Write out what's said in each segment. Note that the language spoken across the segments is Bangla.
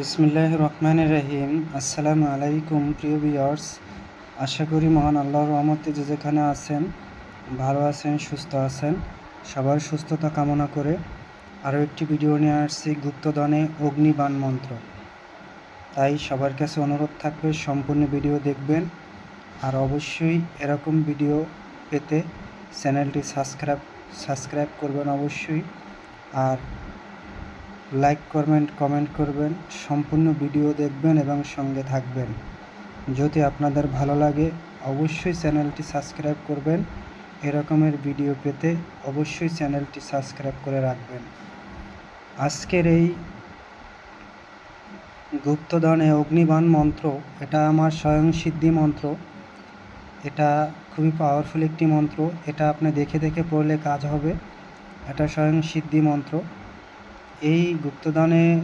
বিসমিল্লাহ রহমান রহিম। আসসালামু আলাইকুম, প্রিয় বিয়ার্স আশা করি মহান আল্লাহর রহমতে যে যেখানে আছেন, ভালো আছেন, সুস্থ আছেন, সবার সুস্থতা কামনা করে আরও একটি ভিডিও নিয়ে আসছি গুপ্তদনে অগ্নিবাণ মন্ত্র। তাই সবার কাছে অনুরোধ থাকবে সম্পূর্ণ ভিডিও দেখবেন আর অবশ্যই এরকম ভিডিও পেতে চ্যানেলটি সাবস্ক্রাইব সাবস্ক্রাইব করবেন অবশ্যই। আর লাইক করবেন, কমেন্ট করবেন, সম্পূর্ণ ভিডিও দেখবেন এবং সঙ্গে থাকবেন। যদি আপনাদের ভালো লাগে, অবশ্যই চ্যানেলটি সাবস্ক্রাইব করবেন। এরকমের ভিডিও পেতে অবশ্যই চ্যানেলটি সাবস্ক্রাইব করে রাখবেন। আজকের এই গুপ্তধনে অগ্নিবাণ মন্ত্র, এটা আমার স্বয়ং সিদ্ধি মন্ত্র। এটা খুবই পাওয়ারফুল একটি মন্ত্র। এটা আপনি দেখে দেখে পড়লে কাজ হবে। এটা স্বয়ং সিদ্ধি মন্ত্র। এই গুপ্তদানে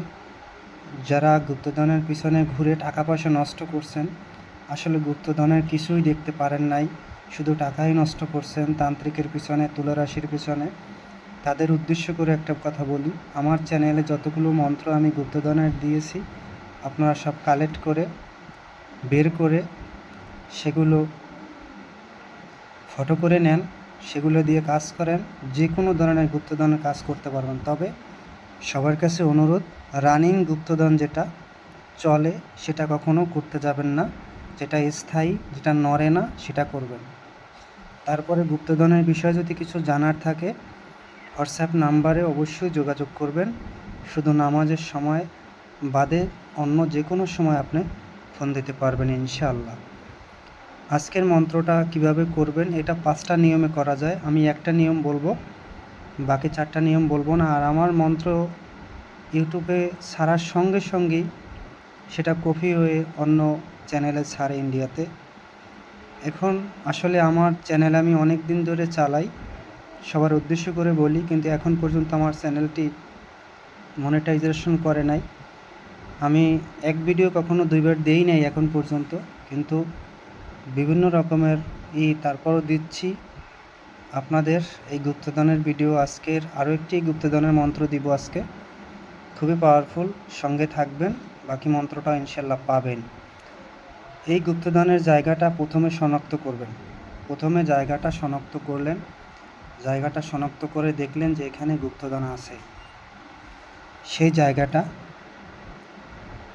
যারা গুপ্তদানের পিছনে ঘুরে টাকা পয়সা নষ্ট করছেন, আসলে গুপ্তদানের কিছুই দেখতে পারেন নাই। শুধু টাকাই নষ্ট করছেন তান্ত্রিকের পিছনে, তুলারাশির পিছনে। তাদের উদ্দেশ্য করে একটা কথা বলি। আমার চ্যানেলে যতগুলো মন্ত্র আমি গুপ্তদানের দিয়েছি, আপনারা সব কালেক্ট করে, বের করে সেগুলো ফটো করে নেন। সেগুলো দিয়ে কাজ করেন। যে কোনো ধরনের গুপ্তদানের কাজ করতে পারবেন। তবে সবার কাছে অনুরোধ রানিং গুপ্তদান যেটা চলে সেটা কখনো করতে যাবেন না। যেটা স্থায়ী, যেটা নড়ে না, সেটা করবেন। তারপরে গুপ্তধনের বিষয়ে যদি কিছু জানার থাকে হোয়াটসঅ্যাপ নাম্বারে অবশ্যই যোগাযোগ করবেন। শুধু নামাজের সময় বাদে অন্য যে কোনো সময় আপনি ফোন দিতে পারবেন ইনশাআল্লাহ। আজকের মন্ত্রটা কীভাবে করবেন, এটা পাঁচটা নিয়মে করা যায়। আমি একটা নিয়ম বলব বাকি চারটা নিয়ম বলব না। আর আমার মন্ত্র ইউটিউবে ছাড়ার সঙ্গে সঙ্গেই সেটা কপি হয়ে অন্য চ্যানেলে ছাড়ে ইন্ডিয়াতে। এখন আসলে আমার চ্যানেল আমি অনেক দিন ধরে চালাই, সবার উদ্দেশ্য করে বলি, কিন্তু এখন পর্যন্ত আমার চ্যানেলটি মনিটাইজেশন করে নাই। আমি এক ভিডিও কখনো দুইবার দেই নাই এখন পর্যন্ত, কিন্তু বিভিন্ন রকমের ই তারপরও দিচ্ছি। আপনাদের এই গুপ্তদানের ভিডিও আজকের আরও একটি গুপ্তদানের মন্ত্র দিব আজকে। খুবই পাওয়ারফুল সঙ্গে থাকবেন, বাকি মন্ত্রটা ইনশাল্লাহ পাবেন। এই গুপ্তদানের জায়গাটা প্রথমে শনাক্ত করবেন। প্রথমে জায়গাটা শনাক্ত করলেন। জায়গাটা শনাক্ত করে দেখলেন যে এখানে গুপ্তদান আছে। সেই জায়গাটা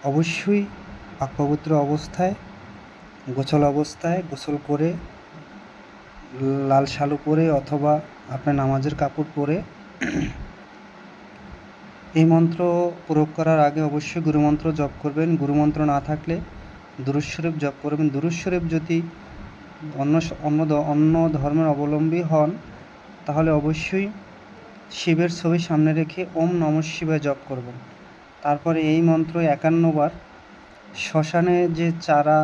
অবশ্যই পাকপবিত্র অবস্থায় গোছল অবস্থায় গোসল করে লাল শালু পরে অথবা আপনার নামাজের কাপড় পরে এই মন্ত্র প্রয়োগ করার আগে অবশ্যই গুরুমন্ত্র জপ করবেন। গুরুমন্ত্র না থাকলে দুরুশ্বরূপ জপ করবেন। দুরুশ্বরূপ যদি অন্য অন্য অন্য ধর্মের অবলম্বী হন, তাহলে অবশ্যই শিবের ছবি সামনে রেখে ওম নম শিবায় জপ করবেন। তারপরে এই মন্ত্র একান্নবার শ্মশানে যে চারা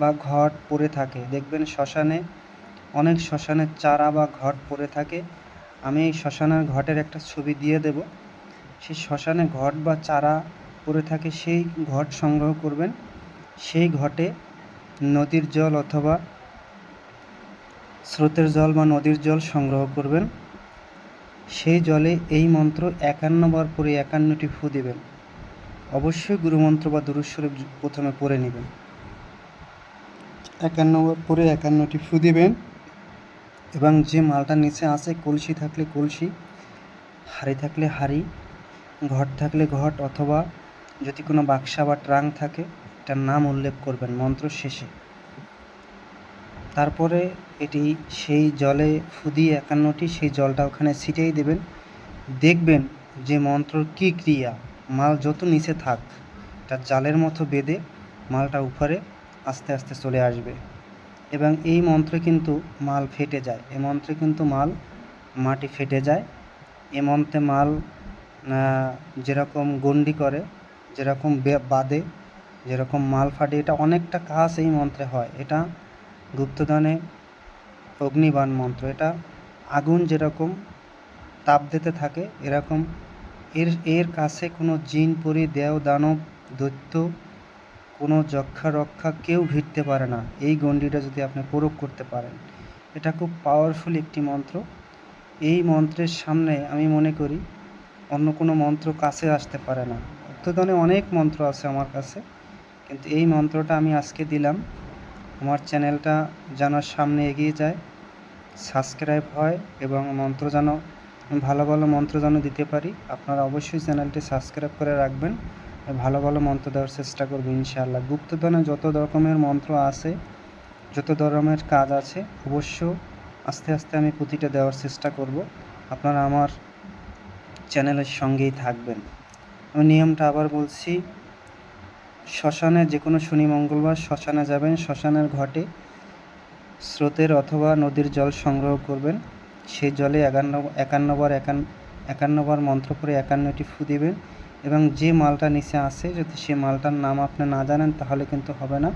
বা ঘট পড়ে থাকে, দেখবেন শ্মশানে অনেক শ্মশানের চারা বা ঘট পড়ে থাকে, আমি এই শ্মশানের ঘটের একটা ছবি দিয়ে দেব। সেই শ্মশানে ঘট বা চারা পড়ে থাকে, সেই ঘট সংগ্রহ করবেন। সেই ঘটে নদীর জল অথবা স্রোতের জল বা নদীর জল সংগ্রহ করবেন। সেই জলে এই মন্ত্র একান্নবার পরে একান্নটি ফু দেবেন। অবশ্যই গুরুমন্ত্র বা দুরুস্বরূপ প্রথমে পড়ে নেবেন। একান্নবার পরে একান্নটি ফু দিবেন। এবং যে মালটা নিচে আছে কলসি থাকলে কলসি, হাড়ি থাকলে হাড়ি, ঘট থাকলে ঘট অথবা যদি কোনো বাক্সা বা ট্রাং থাকে, এটার নাম উল্লেখ করবেন মন্ত্র শেষে। তারপরে এটি সেই জলে ফুদিয়ে একান্নটি সেই জলটা ওখানে ছিটেই দেবেন। দেখবেন যে মন্ত্র কী ক্রিয়া, মাল যত নিচে থাক, তার জালের মতো বেঁধে মালটা উপরে আস্তে আস্তে চলে আসবে। এবং এই মন্ত্রে কিন্তু মাল ফেটে যায়। এ মন্ত্রে কিন্তু মাল মাটি ফেটে যায়। এ মন্ত্রে মাল যেরকম গন্ডি করে, যেরকম বাদে যেরকম মাল ফাটে, এটা অনেকটা কাজ এই মন্ত্রে হয়। এটা গুপ্তদানে অগ্নিবাণ মন্ত্র। এটা আগুন যেরকম তাপ দিতে থাকে, এরকম এর এর কাছে কোনো জিন, পরি, দেও, দানব, দৈত্য কোনো যক্ষা রক্ষা কেউ ভিড়তে পারে না। এই গণ্ডিটা যদি আপনি প্রয়োগ করতে পারেন। এটা খুব পাওয়ারফুল একটি মন্ত্র। এই মন্ত্রের সামনে আমি মনে করি, অন্য কোনো মন্ত্র কাছে আসতে পারে না। গুপ্তধনে অনেক মন্ত্র আছে আমার কাছে, কিন্তু এই মন্ত্রটা আমি আজকে দিলাম। আমার চ্যানেলটা যেন সামনে এগিয়ে যায় সাবস্ক্রাইব হয় এবং মন্ত্র যেন, ভালো ভালো মন্ত্র যেন দিতে পারি, আপনারা অবশ্যই চ্যানেলটি সাবস্ক্রাইব করে রাখবেন। ভালো ভালো মন্ত্র দেওয়ার চেষ্টা করব, ইনশাআল্লাহ। গুপ্তধনে যত রকমের মন্ত্র আছে, যত ধরনের কাজ আছে, অবশ্য আস্তে আস্তে আমি প্রতিটা দেওয়ার চেষ্টা করব। আপনারা আমার চ্যানেলের সঙ্গেই থাকবেন। আমি নিয়মটা আবার বলছি, শ্মশানে যে কোনো শনি মঙ্গলবার শ্মশানে যাবেন, শ্মশানের ঘটে স্রোতের অথবা নদীর জল সংগ্রহ করবেন। সেই জলে একান্ন, একান্নবার, একান, একান্নবার মন্ত্র করে একান্নটি ফু দিবেন। এবং যে মালটা নিচে আসে যদি সে মালটার নাম আপনি না জানেন, তাহলে কিন্তু হবে না।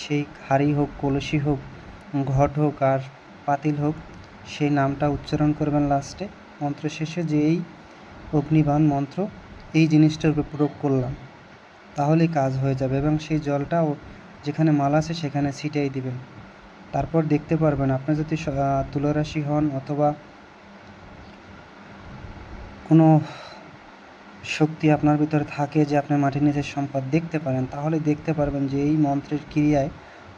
সেই হাড়ি হোক, কলসি হোক, ঘট হোক আর পাতিল হোক, সেই নামটা উচ্চারণ করবেন লাস্টে। মন্ত্র শেষে যে এই অগ্নিবাণ মন্ত্র, এই জিনিসটার উপর প্রয়োগ করলাম, তাহলেই কাজ হয়ে যাবে এবং সেই জলটা ও যেখানে মাল আছে, সেখানে ছিটিয়ে দিবেন। তারপর দেখতে পারবেন, আপনি যদি তুলারাশি হন অথবা কোনো শক্তি আপনার ভিতরে থাকে যে আপনি মাটির নিচের সম্পদ দেখতে পারেন, তাহলে দেখতে পারবেন যে এই মন্ত্রের ক্রিয়ায়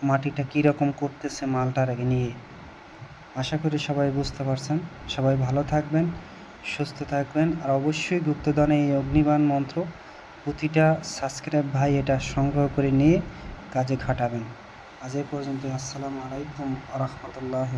মাটিটা কীরকম করতেছে মালটার আগে নিয়ে। আশা করি সবাই বুঝতে পারছেন। সবাই ভালো থাকবেন, সুস্থ থাকবেন, আর অবশ্যই গুপ্তধনে এই অগ্নিবাণ মন্ত্র প্রতিটা সাবস্ক্রাইব ভাই এটা সংগ্রহ করে নিয়ে কাজে খাটাবেন। আজ এ পর্যন্ত আসসালামু আলাইকুম আ রহমতুল্লাহ